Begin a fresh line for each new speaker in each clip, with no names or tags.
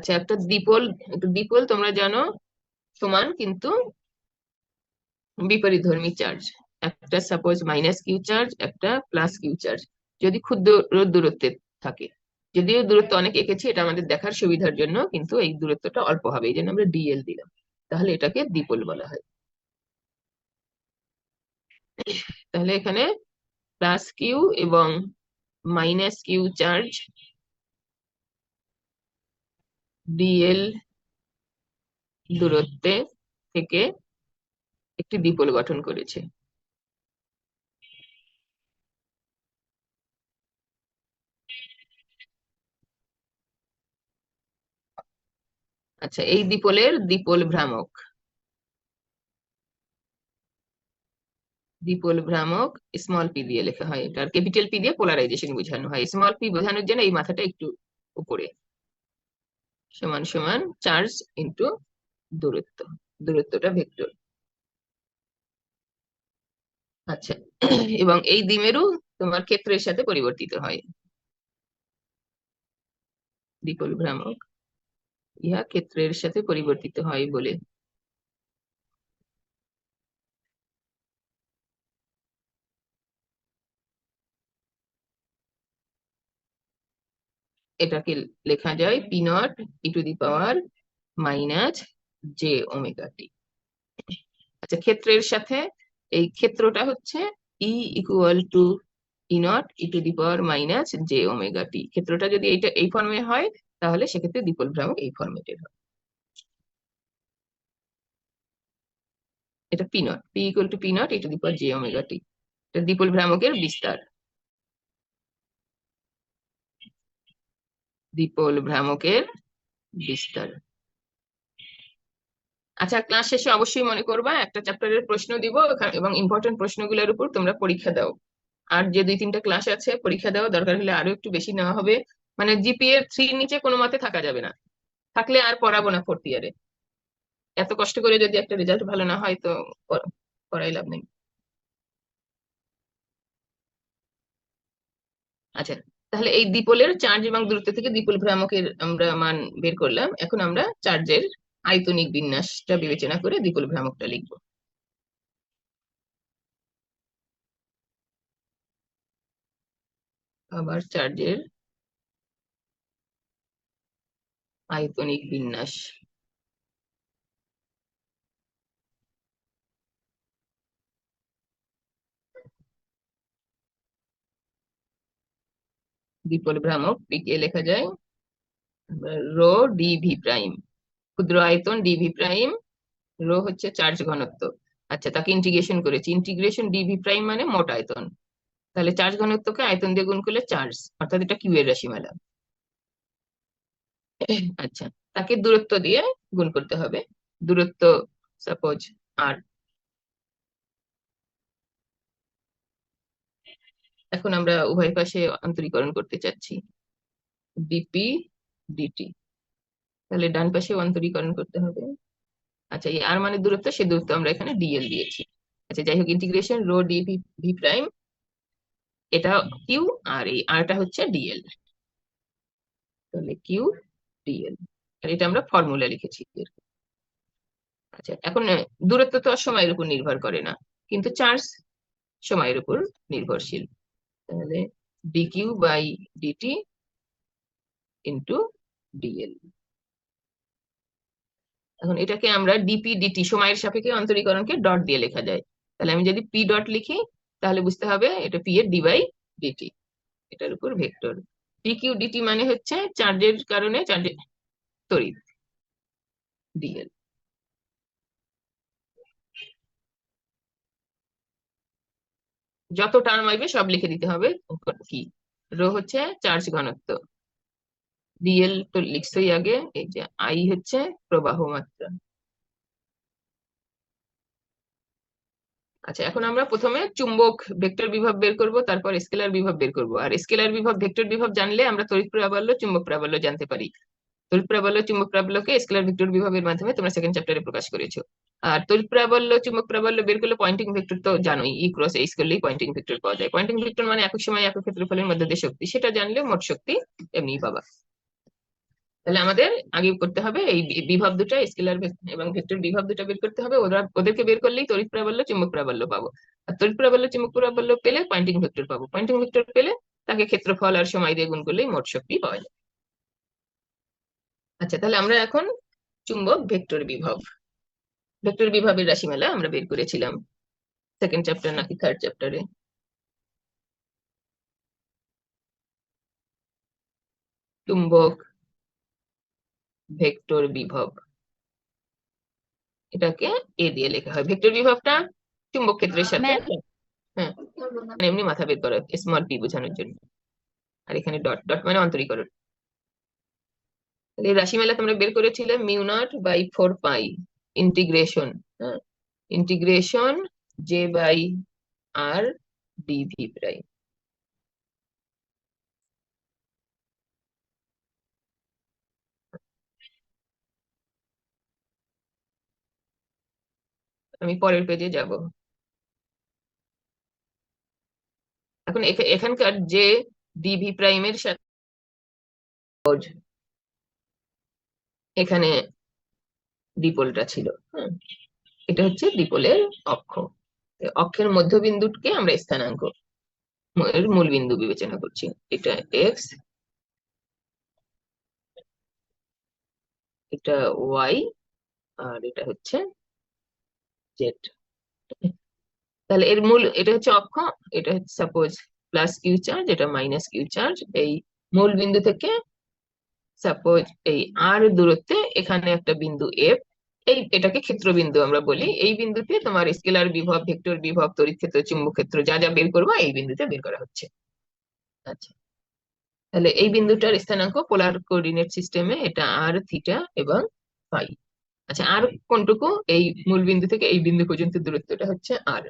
আচ্ছা একটা দ্বিপোল দ্বিপোল তোমরা জানো, সমান কিন্তু বিপরীতধর্মী চার্জ একটা সাপোজ মাইনাস কিউ চার্জ একটা প্লাস কিউ চার্জ যদি ক্ষুদ্র দূরত্বে থাকে। যদিও দূরত্ব অনেক এঁকেছি, এটা আমাদের দেখার সুবিধার জন্য কিন্তু এই দূরত্বটা অল্প হবে, এই জন্য আমরা ডিএল দিলাম। তাহলে এটাকে দ্বিপোল বলা হয়। তাহলে এখানে প্লাস কিউ এবং মাইনাস কিউ চার্জ ডিএল দূরত্বে থেকে একটি দ্বিপোল গঠন করেছে। আচ্ছা এই দ্বিপোলের দ্বিপোল ভ্রামক। দ্বিপোল ভ্রামক স্মল পি দিয়ে লেখা হয়। এটা আর ক্যাপিটাল পি দিয়ে পোলারাইজেশন বোঝানো হয়। স্মল পি বোঝানোর জন্য এই মাথাটা একটু উপরে। সমান সমান চার্জ ইন্টু দূরত্ব, দূরত্বটা ভেক্টর। আচ্ছা এবং এই দ্বিমেরু তোমার ক্ষেত্রের সাথে পরিবর্তিত হয়। দ্বিপল ভ্রামক ইহা ক্ষেত্রের সাথে পরিবর্তিত হয় বলে এটাকে লেখা যায় P naught E to the power minus J omega T. আচ্ছা ক্ষেত্রের সাথে এই ক্ষেত্রটা হচ্ছে E equal to E naught E to the power minus J omega T ক্ষেত্রটা যদি এইটা, এই ফর্মে হয়, তাহলে সেক্ষেত্রে দ্বিপল ভ্রামক এই ফর্মেটের হয় এটা P naught P equal to P naught E to the power J omega T এটা দ্বিপল ভ্রামকের বিস্তার। দ্বিপল ভ্রামকের বিস্তার। আচ্ছা ক্লাস শেষে অবশ্যই মনে করবা, একটা চ্যাপ্টারের প্রশ্ন দিব এবং ইম্পর্টেন্ট প্রশ্নগুলোর উপর তোমরা পরীক্ষা দাও। আর যে দুই তিনটা ক্লাস আছে, পরীক্ষা দেওয়া দরকার হলে আরও একটু বেশি নেওয়া হবে। মানে জিপিএ থ্রির নিচে কোনো মতে থাকা যাবে না। থাকলে আর পড়াবো না ফোর্থ ইয়ারে এত কষ্ট করে যদি একটা রেজাল্ট ভালো না হয়, তো পড়াই লাভ নেই। আচ্ছা তাহলে এই দ্বিপলের চার্জ এবং দূরত্ব থেকে দ্বিপল ভ্রামকের আমরা মান বের করলাম। এখন আমরা চার্জের আয়তনিক বিন্যাসটা বিবেচনা করে দ্বিপল ভ্রামকটা লিখব। আবার চার্জের আয়তনিক বিন্যাস। দ্বিপল ভ্রামক পিকে লেখা যায় রো ডিভি প্রাইম। ক্ষুদ্র আয়তন ডিভি প্রাইম, রো হচ্ছে চার্জ ঘনত্ব। আচ্ছা তাকে ইন্টিগ্রেশন করেছি। ইন্টিগ্রেশন ডিভি প্রাইম মানে মোট আয়তন। তাহলে চার্জ ঘনত্বকে আয়তন দিয়ে গুণ করলে চার্জ, অর্থাৎ এটা কিউ এর রাশিমালা। আচ্ছা তাকে দূরত্ব দিয়ে গুণ করতে হবে। দূরত্ব সাপোজ আর এখন আমরা উভয় পাশে অন্তরীকরণ করতে চাচ্ছি। ডিপি ডিটি তাহলে ডান পাশে অন্তরীকরণ করতে হবে। আচ্ছা এই আর মানে দূরত্ব, সে দূরত্ব আমরা এখানে ডিএল দিয়েছি। আচ্ছা যাই হোক integration rho D V prime এটা কিউ আর এই আরটা হচ্ছে ডিএল তাহলে কিউ ডিএল আর এটা আমরা ফর্মুলা লিখেছি। আচ্ছা এখন দূরত্ব তো সময়ের উপর নির্ভর করে না, কিন্তু চার্জ সময়ের উপর নির্ভরশীল। তাহলে DQ by DT into DL এখন এটাকে আমরা ডিপি ডিটি সময়ের সাপেক্ষে অন্তরীকরণকে ডট দিয়ে লেখা যায়। তাহলে আমি যদি পি ডট লিখি, তাহলে বুঝতে হবে এটা পি এর ডি বাই ডিটি এটার উপর ভেক্টর। পি কিউ ডিটি মানে হচ্ছে চার্জের কারণে চার্জের তড়িৎ ডিএল যত টার্ম আসবে সব লিখে দিতে হবে। কি? রো হচ্ছে চার্জ ঘনত্ব। ডিএল তো লিখছই আগে, এই যে আই হচ্ছে প্রবাহ মাত্রা। আচ্ছা এখন আমরা প্রথমে চুম্বক ভেক্টর বিভব বের করব, তারপর স্কেলার বিভব বের করব। আর স্কেলার বিভব ভেক্টর বিভব জানলে আমরা তড়িৎ প্রাবল্য চুম্বক প্রাবল্য জানতে পারি। তড়িৎ প্রাবল্য চুম্বক প্রাবল্যকে স্কেলার ভেক্টর বিভবের মাধ্যমে তোমরা সেকেন্ড চ্যাপ্টারে প্রকাশ করেছ। আর তড়িৎ প্রাবল্য চুম্বক প্রাবল্য বের করলে পয়েন্টিং ভেক্টর তো জানোই ই ক্রস এইচ করলেই পয়েন্টিং ভেক্টর পাওয়া যায়। পয়েন্টিং ভেক্টর মানে একক সময় একক ক্ষেত্রফলের মধ্যে দিয়ে শক্তি, সেটা জানলে মোট শক্তি এমনি পাবা। তাহলে আমাদের আগে করতে হবে এই বিভব দুটো, স্কেলার এবং ভেক্টর বিভব দুটো বের করতে হবে। ওরা ওদেরকে বের করলেই তড়িৎ প্রাবল্য চুম্বক প্রাবল্য পাবো। আর তড়িৎ প্রাবল্য চুম্বক প্রাবল্য পেলে পয়েন্টিং ভেক্টর পাবো। পয়েন্টিং ভেক্টর পেলে তাকে ক্ষেত্রফল আর সময় দিয়ে গুণ করলেই মোট শক্তি পাওয়া যায়। আচ্ছা তাহলে আমরা এখন চুম্বক ভেক্টর বিভব। ভেক্টর বিভবের রাশিমালা আমরা বের করেছিলাম সেকেন্ড চ্যাপ্টার নাকি থার্ড চ্যাপ্টারে চুম্বক ভেক্টর বিভব। এটাকে এ দিয়ে লেখা হয়। ভেক্টর বিভবটা চুম্বক ক্ষেত্রের সাথে। হ্যাঁ মানে এমনি মাথা বের করা স্মল পি বোঝানোর জন্য। আর এখানে ডট ডট মানে অন্তরীকরণ। এই রাশিমালা তোমরা বের করেছিলে mu naught by four pi integration হ্যাঁ? Integration J by R DV prime আমি পরের পেজে যাব। এখন এখা- এখানকার যে ডিভি প্রাইমের সাথে এখানে ডিপোলটা ছিল হ্যাঁ এটা হচ্ছে ডিপোলের অক্ষ। অক্ষের মধ্যবিন্দুকে আমরা স্থানাঙ্ক, এর মূল বিন্দু বিবেচনা করছি। এটা এক্স এটা ওয়াই আর এটা হচ্ছে জেড তাহলে এর মূল, এটা হচ্ছে অক্ষ, এটা হচ্ছে সাপোজ প্লাস কিউ চার্জ এটা মাইনাস কিউ চার্জ এই মূল বিন্দু থেকে সাপোজ এই আর দূরত্বে এখানে একটা বিন্দু এফ এই এটাকে ক্ষেত্রবিন্দু আমরা বলি। এই বিন্দুতে তোমার স্কেলার বিভব, ভেক্টর বিভব, তড়িৎ ক্ষেত্র চুম্বক ক্ষেত্র যা যা বের করব, এই বিন্দুতে বের করা হচ্ছে। আচ্ছা। তাহলে এই বিন্দুটার স্থানাঙ্ক পোলার কোঅর্ডিনেট সিস্টেমে এটা আর থিটা এবং ফাই আচ্ছা আর কোনটুকু? এই মূল বিন্দু থেকে এই বিন্দু পর্যন্ত দূরত্বটা হচ্ছে আর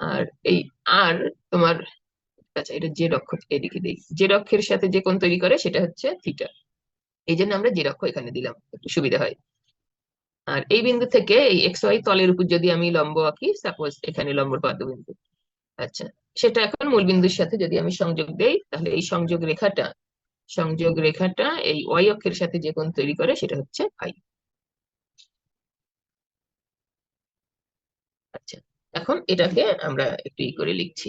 আর এই আর তোমার আচ্ছা এটা জেড অক্ষ এদিকে দিই জেড অক্ষের সাথে যে কোণ তৈরি করে সেটা হচ্ছে থিটা এই জন্য আমরা জেড অক্ষ এখানে দিলাম, একটু সুবিধা হয়। আর এই বিন্দু থেকে এই এক্স ওয়াই তলের উপর যদি আমি লম্ব আঁকি সাপোজ এখানে লম্ব বিন্দু। আচ্ছা সেটা এখন মূল বিন্দুর সাথে যদি আমি সংযোগ দেই, তাহলে এই সংযোগ রেখাটা সংযোগ রেখাটা এই ওয়াই অক্ষের সাথে যে কোণ তৈরি করে, সেটা হচ্ছে ফাই। আচ্ছা এখন এটাকে আমরা একটু ই করে লিখছি।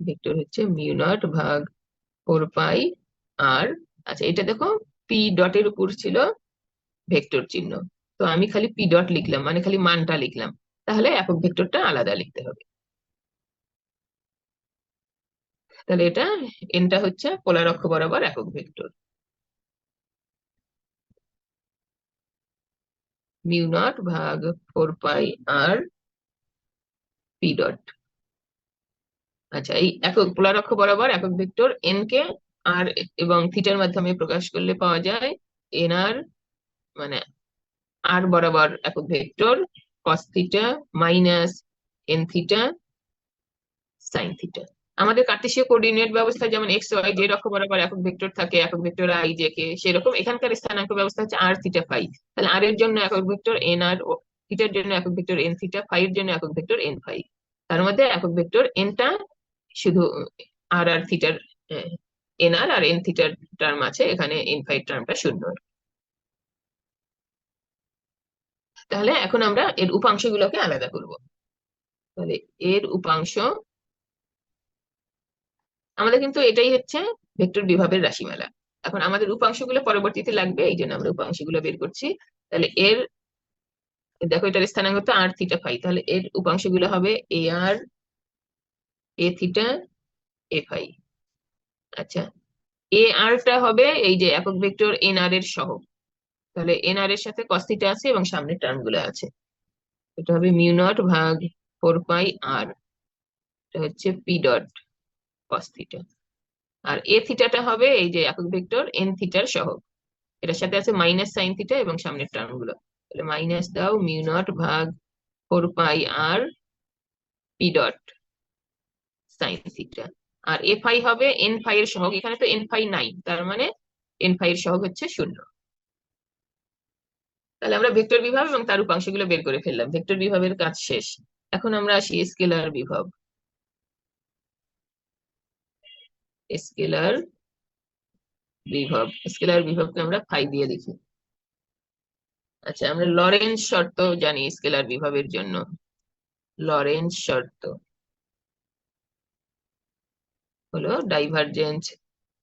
ভেক্টর হচ্ছে মিউ নট ভাগ ফোর পাই আর আচ্ছা এটা দেখো পি ডটের উপর ছিল ভেক্টর চিহ্ন। তো আমি খালি পি ডট লিখলাম মানে খালি মানটা লিখলাম। তাহলে একক ভেক্টরটা আলাদা লিখতে হবে। তাহলে এটা, এনটা হচ্ছে পোলার অক্ষ বরাবর একক ভেক্টর। মিউ নট ভাগ four pi R P dot. আচ্ছা এই একক পোলার অক্ষ বরাবর একক ভেক্টর এন কে আর এবং থিটার মাধ্যমে প্রকাশ করলে পাওয়া যায় এন আর মানে আর বরাবর একক vector cos theta minus N theta sine theta আমাদের কার্টেসীয় কোঅর্ডিনেট ব্যবস্থা যেমন এক্স ওয়াই জেড অক্ষ বরাবর একক ভেক্টর থাকে, একক ভেক্টর আই জে কে সেরকম এখানকার স্থানাঙ্ক ব্যবস্থা হচ্ছে আর থিটা ফাই তাহলে আর এর জন্য একক ভেক্টর এন আর থিটার জন্য একক ভেক্টর এন থিটা ফাই এর জন্য একক ভেক্টর এন ফাই তার মধ্যে একক ভেক্টর এনটা শুধু আর আর থিটার এন আর আর এন থিটার টার্ম আছে, এখানে এন ফাই টার্মটা শূন্য। তাহলে এখন আমরা এর উপাংশগুলোকে আলাদা করব। তাহলে এর উপাংশ, আমাদের কিন্তু এটাই হচ্ছে ভেক্টর বিভবের রাশিমালা। এখন আমাদের উপাংশগুলো পরবর্তীতে লাগবে, এই জন্য আমরা উপাংশগুলো বের করছি। তাহলে এর, দেখো এটার স্থানাঙ্ক তো আর থিটা ফাই তাহলে এর উপাংশগুলো হবে এ আর এ থিটা এ ফাই আচ্ছা এ আরটা হবে এই যে একক ভেক্টর এন আর এর সহগ তাহলে এন আর এর সাথে কস থিটা আছে এবং সামনের টার্মগুলো আছে। এটা হবে মিউ নট ভাগ ফোর পাই আর এটা হচ্ছে পি ডট কস থিটা আর এ থিটাটা হবে এই যে একক ভেক্টর এন থিটার সহগ এটার সাথে আছে মাইনাস সাইন থিটা এবং সামনের টার্মগুলো। তাহলে মাইনাস দাও মিউ নট ভাগ ফোর পাই আর পি ডট সাইন থিটা আর এ ফাই হবে এন ফাই এর সহগ। এখানে তো এন ফাই নাই, তার মানে এন ফাই এর সহগ হচ্ছে শূন্য। তাহলে আমরা ভেক্টর বিভব এবং তার উপাংশগুলো বের করে ফেললাম। ভেক্টর বিভবের কাজ শেষ। এখন আমরা আসি স্কেলার বিভব। স্কেলার বিভব। স্কেলার বিভবকে আমরা ফাই দিয়ে লিখি। আচ্ছা আমরা লরেন্স শর্ত জানি স্কেলার বিভবের জন্য। লরেন্স শর্ত। হলো divergence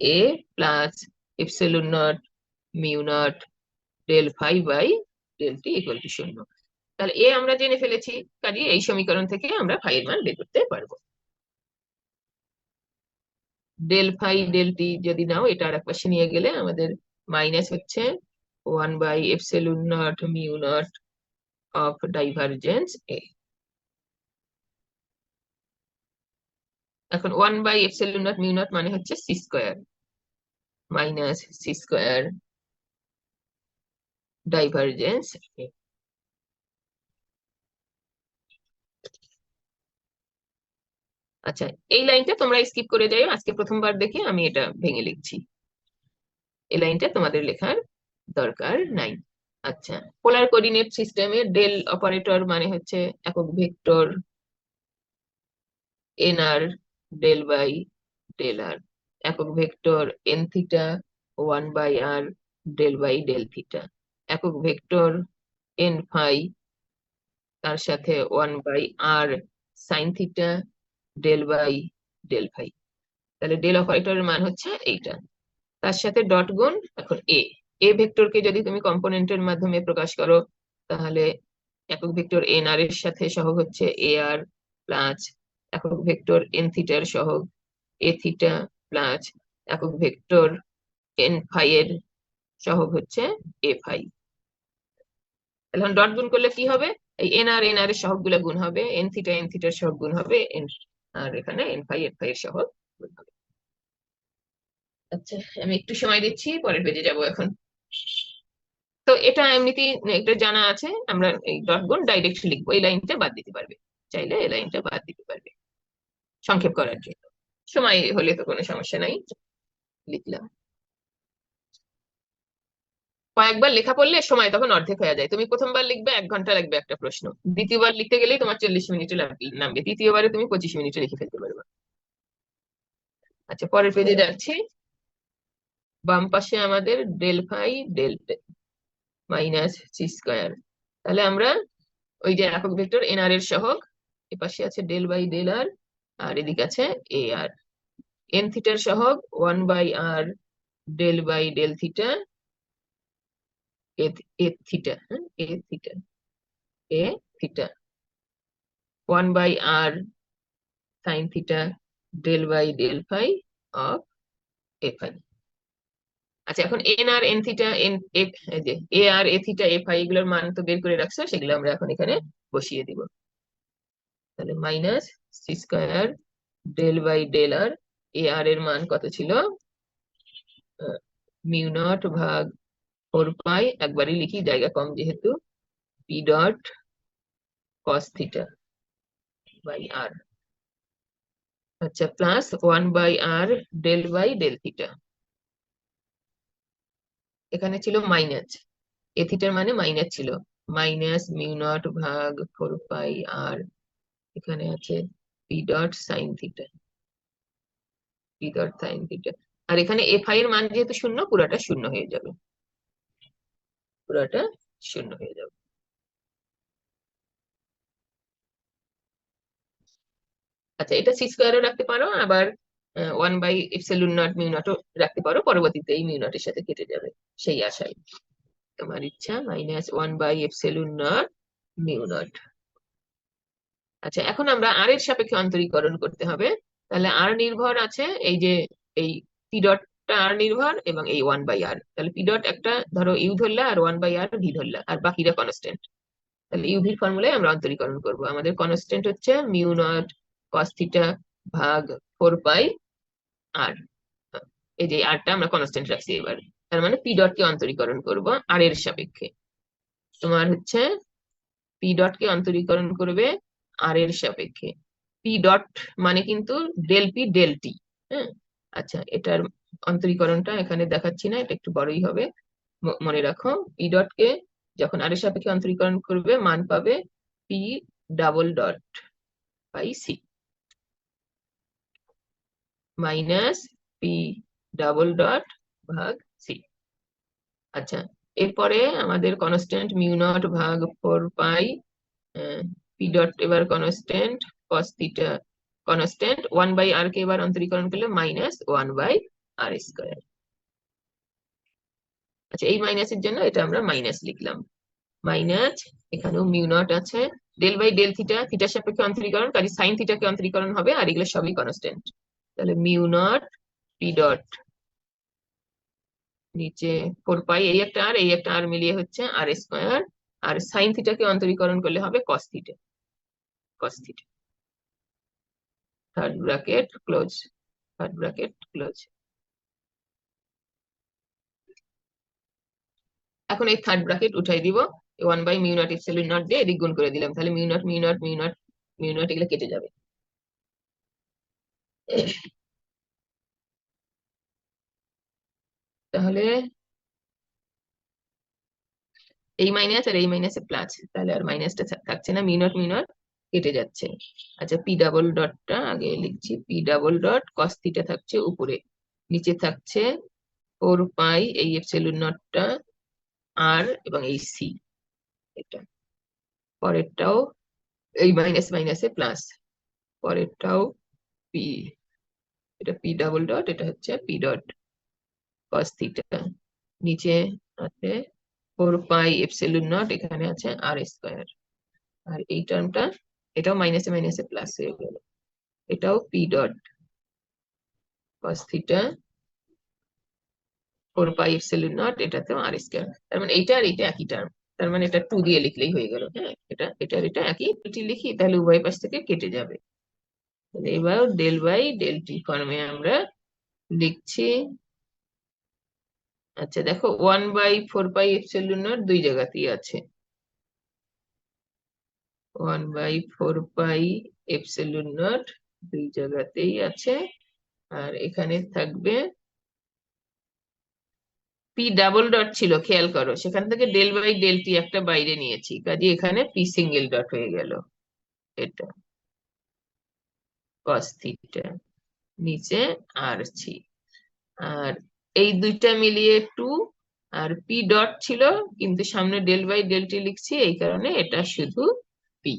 A plus epsilon naught mu naught del phi by del T equal to শূন্য। তাহলে এ আমরা জেনে ফেলেছি কাজে এই সমীকরণ থেকে আমরা ফাই এর মান বের করতে পারব। ডেল ফাই ডেল টি যদি নাও, এটা আর এক পাশে নিয়ে গেলে আমাদের মাইনাস হচ্ছে one by epsilon naught mu naught of divergence A এখন one by epsilon naught mu naught মানে হচ্ছে C square minus C square divergence আচ্ছা এই লাইনটা তোমরা স্কিপ করে যাও আজকে প্রথমবার দেখে আমি এটা ভেঙে লিখছি। এই লাইনটা তোমাদের লেখার দরকার নাই। আচ্ছা পোলার কোঅর্ডিনেট সিস্টেমে ডেল অপারেটর মানে হচ্ছে একক vector N R del by del R একক vector N theta one by R del by del theta একক ভেক্টর এন ফাই তার সাথে one by R sine theta del by del phi তাহলে del অপারেটরের মান হচ্ছে এইটা, তার সাথে ডট গুণ এখন এ এ ভেক্টরকে যদি তুমি কম্পোনেন্টের মাধ্যমে প্রকাশ করো, তাহলে একক ভেক্টর এন আর এর সাথে সহগ হচ্ছে এ আর প্লাস একক ভেক্টর এন থিটার সহগ এ থিটা প্লাস একক ভেক্টর এন ফাই এর সহগ হচ্ছে এ ফাই এখন ডট গুণ করলে কি হবে? এই এন আর এন আর এর সহগ গুণ হবে এন থিটা এন থিটার সহগ গুণ হবে এন আর এখানে এন ফাই এন ফাই এর সহগ গুণ হবে। আচ্ছা আমি একটু সময় দিচ্ছি, পরের পেজে যাব এখন। তো এটা এমনিতেই এটা জানা আছে, আমরা এই ডট গুণ ডাইরেক্ট লিখব, এই লাইনটা বাদ দিতে পারবে। চাইলে এই লাইনটা বাদ দিতে সংক্ষেপ করার জন্য। সময় হলে তো কোনো সমস্যা নাই। লিখলাম। কয়েকবার লেখা পড়লে সময় তখন অর্ধেক হয়ে যায়। তুমি প্রথমবার লিখবে, এক ঘণ্টা লাগবে একটা প্রশ্ন। দ্বিতীয়বার লিখতে গেলেই তোমার চল্লিশ মিনিটে নামবে। তৃতীয়বারে তুমি পঁচিশ মিনিটে লিখে ফেলতে পারবে। আচ্ছা পরের পেজে যাচ্ছি। বাম পাশে আমাদের del phi del minus C square তাহলে আমরা ওই যে একক ভেক্টর এনআর এর সহগ, এ পাশে আছে ডেল বাই ডেল আর আর এদিকে আছে এ আর এন থিটার সহগ one by r del by del theta a theta a theta a theta one by r sine theta del by del phi of আচ্ছা এখন n r n theta n যে a R A theta A phi এগুলোর মান তো বের করে রাখছো, সেগুলো আমরা এখন এখানে বসিয়ে দিব। তাহলে minus c square del by del r a r এর মান কত ছিল? মিউ নট ভাগ ফোর পাই একবারই লিখি, জায়গা কম যেহেতু P dot cos theta by R আচ্ছা plus one by R del by del theta এখানে ছিল মাইনাস এ থিটার মানে মাইনাস ছিল। মাইনাস মিউ নট ভাগ ফোর পাই আর এখানে আছে P dot sine theta P dot sine theta আর এখানে এফ আই এর মান যেহেতু শূন্য, পুরাটা শূন্য হয়ে যাবে। পুরাটা শূন্য হয়ে যাবে। আচ্ছা এটা সি স্কোয়ারও রাখতে পারো, আবার one by epsilon naught mu নটও রাখতে পারো পরবর্তীতে এই মিউ নটের সাথে কেটে যাবে, সেই আশায়। তোমার ইচ্ছা minus one by epsilon naught mu naught আচ্ছা এখন আমরা আর এর সাপেক্ষে অন্তরীকরণ করতে হবে। তাহলে আর নির্ভর আছে এই যে, এই পি ডটটা আর নির্ভর এবং এই ওয়ান বাই আর তাহলে পি ডট একটা ধরো ইউ ধরলা আর ওয়ান বাই আর ভি ধরলা, আর বাকিরা কনস্ট্যান্ট তাহলে ইউভির ফর্মুলায় আমরা অন্তরীকরণ করব। আমাদের কনস্ট্যান্ট হচ্ছে মিউ নট কস থিটা ভাগ ফোর পাই আর এই যে আরটা আমরা কনস্ট্যান্ট রাখছি এবার। তার মানে পি ডট কে অন্তরীকরণ করব আর এর সাপেক্ষে। তোমার হচ্ছে পি ডট কে অন্তরীকরণ করবে আর এর সাপেক্ষে। পি ডট মানে কিন্তু ডেল পি ডেল টি হ্যাঁ আচ্ছা এটার অন্তরীকরণটা এখানে দেখাচ্ছি না, এটা একটু বড়ই হবে। মনে রাখো পি ডট কে যখন আর এর সাপেক্ষে অন্তরীকরণ করবে, মান পাবে P double dot by C minus P double dot ভাগ সি আচ্ছা এরপরে আমাদের কনস্ট্যান্ট মিউ নট ভাগ ফোর পাই পি ডট এবার constant cos theta constant one by R কে এবার অন্তরীকরণ করলে minus one by R square আচ্ছা এই মাইনাসের জন্য এটা আমরা মাইনাস লিখলাম। মাইনাস এখানেও মিউ নট আছে। ডেল বাই ডেল থিটা থিটার সাপেক্ষে অন্তরীকরণ কাজে সাইন থিটাকে অন্তরীকরণ হবে, আর এগুলো সবই কনস্ট্যান্ট তাহলে মিউ নট পি ডট নিচে ফোর পাই এই একটা আর, এই একটা আর মিলিয়ে হচ্ছে আর স্কোয়ার আর সাইন থিটাকে অন্তরীকরণ করলে হবে cos theta cos theta third bracket close third bracket close এখন এই থার্ড ব্র্যাকেট উঠাই দিব। One by mu naught epsilon naught দিয়ে এদিক গুণ করে দিলাম। তাহলে mu naught mu naught mu naught mu naught এগুলো কেটে যাবে। তাহলে এই মাইনাস আর এই মাইনাসে প্লাস তাহলে আর মাইনাসটা থাকছে না। মিউ নট মিউ নট কেটে যাচ্ছে। আচ্ছা পি ডাবল ডটটা আগে লিখছি। P double dot cos theta থাকছে উপরে। নিচে থাকছে ফোর পাই এই এপসিলন নটটা আর এবং এই সি এটা। পরেরটাও এই মাইনাস মাইনাসে প্লাস পরেরটাও পি এটা পি ডাবল ডট এটা হচ্ছে পি ডট কস থিটা নিচে আছে ফোর পাই এপসিলন নট এখানে আছে আর স্কোয়ার আর এই টার্মটা এটাও মাইনাসে মাইনাসে প্লাস হয়ে গেল। এটাও P dot cos theta four pi epsilon naught এটাতেও আর স্কোয়ার তার মানে এটা আর এটা একই টার্ম তার মানে এটা টু দিয়ে লিখলেই হয়ে গেল হ্যাঁ? এটা এটার এটা একই। এটি লিখি, তাহলে উভয় পাশ থেকে কেটে যাবে। এবার ডেল বাই ডেল টি ফর্মে আমরা লিখছি আচ্ছা দেখো one by four pi epsilon naught দুই জায়গাতেই আছে। One by four pi epsilon naught দুই জায়গাতেই আছে। আর এখানে থাকবে পি ডাবল ডট ছিল, খেয়াল করো। সেখান থেকে ডেল বাই ডেল টি একটা বাইরে নিয়েছি। কাজে এখানে পি সিঙ্গেল ডট হয়ে গেল। এটা। কস থিটা নিচে আর সি আর এই দুইটা মিলিয়ে টু আর পি ডট ছিল, কিন্তু সামনে ডেল বাই ডেল টি লিখছি, এই কারণে এটা শুধু P.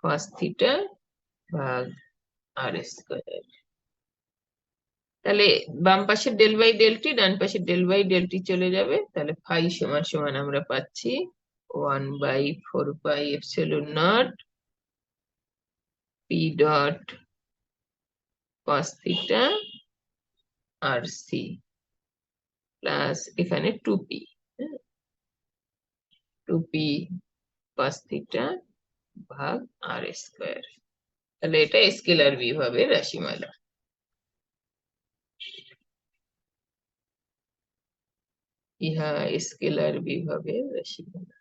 Cos theta ভাগ আর স্কোয়ার তাহলে বাম পাশে ডেল বাই ডেলটি ডান পাশে ডেল বাই ডেলটি চলে যাবে। তাহলে ফাই সমান সমান আমরা পাচ্ছি one by four by epsilon naught P dot cos theta RC plus এখানে 2p to be cos theta ભાગ r સ્ક્વેર એટલે এটা સ્કેલર বিভাবে রাশিমালা ইহা স্কেলার বিভাবে রাশিমালা